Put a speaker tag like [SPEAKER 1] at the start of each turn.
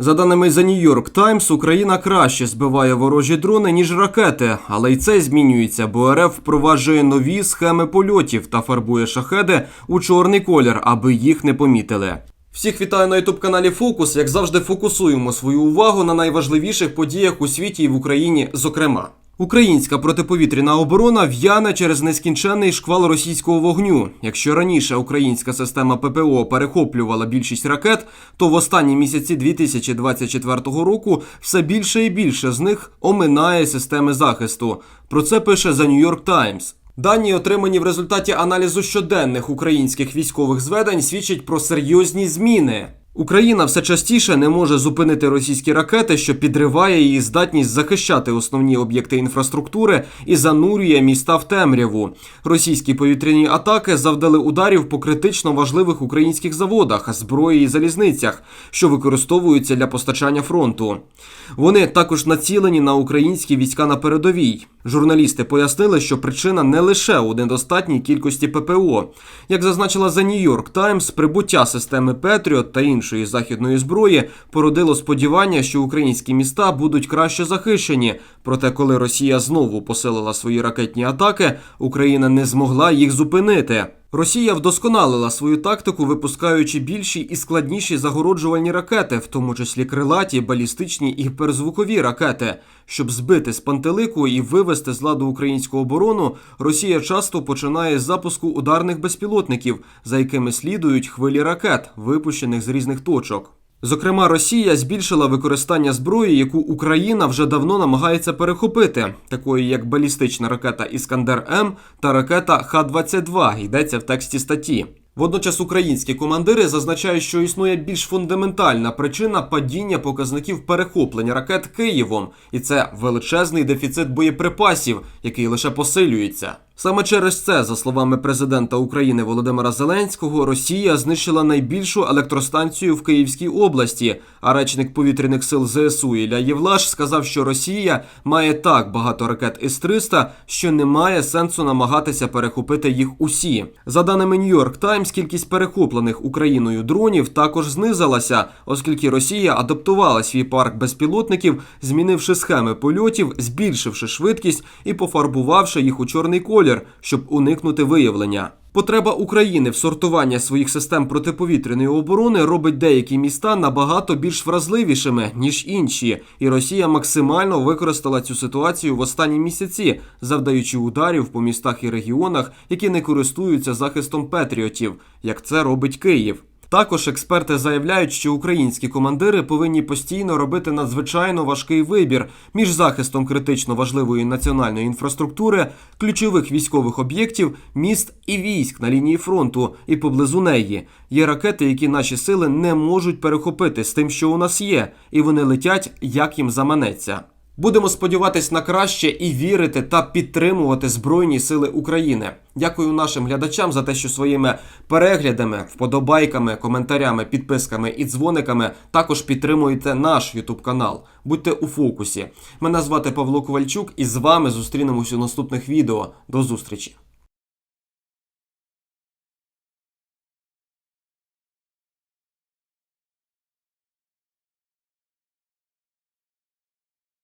[SPEAKER 1] За даними The New York Times, Україна краще збиває ворожі дрони, ніж ракети, але й це змінюється, бо РФ впроваджує нові схеми польотів та фарбує шахеди у чорний колір, аби їх не помітили. Всіх вітаю на ютуб каналі Фокус. Як завжди, фокусуємо свою увагу на найважливіших подіях у світі і в Україні, зокрема. Українська протиповітряна оборона в'яне через нескінченний шквал російського вогню. Якщо раніше українська система ППО перехоплювала більшість ракет, то в останні місяці 2024 року все більше і більше з них оминає системи захисту. Про це пише The New York Times. Дані, отримані в результаті аналізу щоденних українських військових зведень, свідчать про серйозні зміни. Україна все частіше не може зупинити російські ракети, що підриває її здатність захищати основні об'єкти інфраструктури і занурює міста в темряву. Російські повітряні атаки завдали ударів по критично важливих українських заводах, зброї і залізницях, що використовуються для постачання фронту. Вони також націлені на українські війська на передовій. Журналісти пояснили, що причина не лише у недостатній кількості ППО. Як зазначила The New York Times, прибуття системи Петріот та іншої західної зброї породило сподівання, що українські міста будуть краще захищені. Проте, коли Росія знову посилила свої ракетні атаки, Україна не змогла їх зупинити. Росія вдосконалила свою тактику, випускаючи більші і складніші загороджувальні ракети, в тому числі крилаті, балістичні і гіперзвукові ракети. Щоб збити з пантелику і вивести з ладу українську оборону, Росія часто починає з запуску ударних безпілотників, за якими слідують хвилі ракет, випущених з різних точок. Зокрема, Росія збільшила використання зброї, яку Україна вже давно намагається перехопити, такої як балістична ракета Іскандер М та ракета Х-22, йдеться в тексті статті. Водночас українські командири зазначають, що існує більш фундаментальна причина падіння показників перехоплення ракет Києвом, і це величезний дефіцит боєприпасів, який лише посилюється. Саме через це, за словами президента України Володимира Зеленського, Росія знищила найбільшу електростанцію в Київській області. А речник повітряних сил ЗСУ Ілля Євлаш сказав, що Росія має так багато ракет Іс-300, що немає сенсу намагатися перехопити їх усі. За даними New York Times, кількість перехоплених Україною дронів також знизилася, оскільки Росія адаптувала свій парк безпілотників, змінивши схеми польотів, збільшивши швидкість і пофарбувавши їх у чорний колір щоб уникнути виявлення. Потреба України в сортуванні своїх систем протиповітряної оборони робить деякі міста набагато більш вразливішими ніж інші, і Росія максимально використала цю ситуацію в останні місяці, завдаючи ударів по містах і регіонах, які не користуються захистом патріотів, як це робить Київ. Також експерти заявляють, що українські командири повинні постійно робити надзвичайно важкий вибір між захистом критично важливої національної інфраструктури, ключових військових об'єктів, міст і військ на лінії фронту і поблизу неї. Є ракети, які наші сили не можуть перехопити з тим, що у нас є, і вони летять, як їм заманеться. Будемо сподіватись на краще і вірити та підтримувати Збройні Сили України. Дякую нашим глядачам за те, що своїми переглядами, вподобайками, коментарями, підписками і дзвониками також підтримуєте наш Ютуб канал. Будьте у фокусі. Мене звати Павло Ковальчук, і з вами зустрінемось у наступних відео. До зустрічі!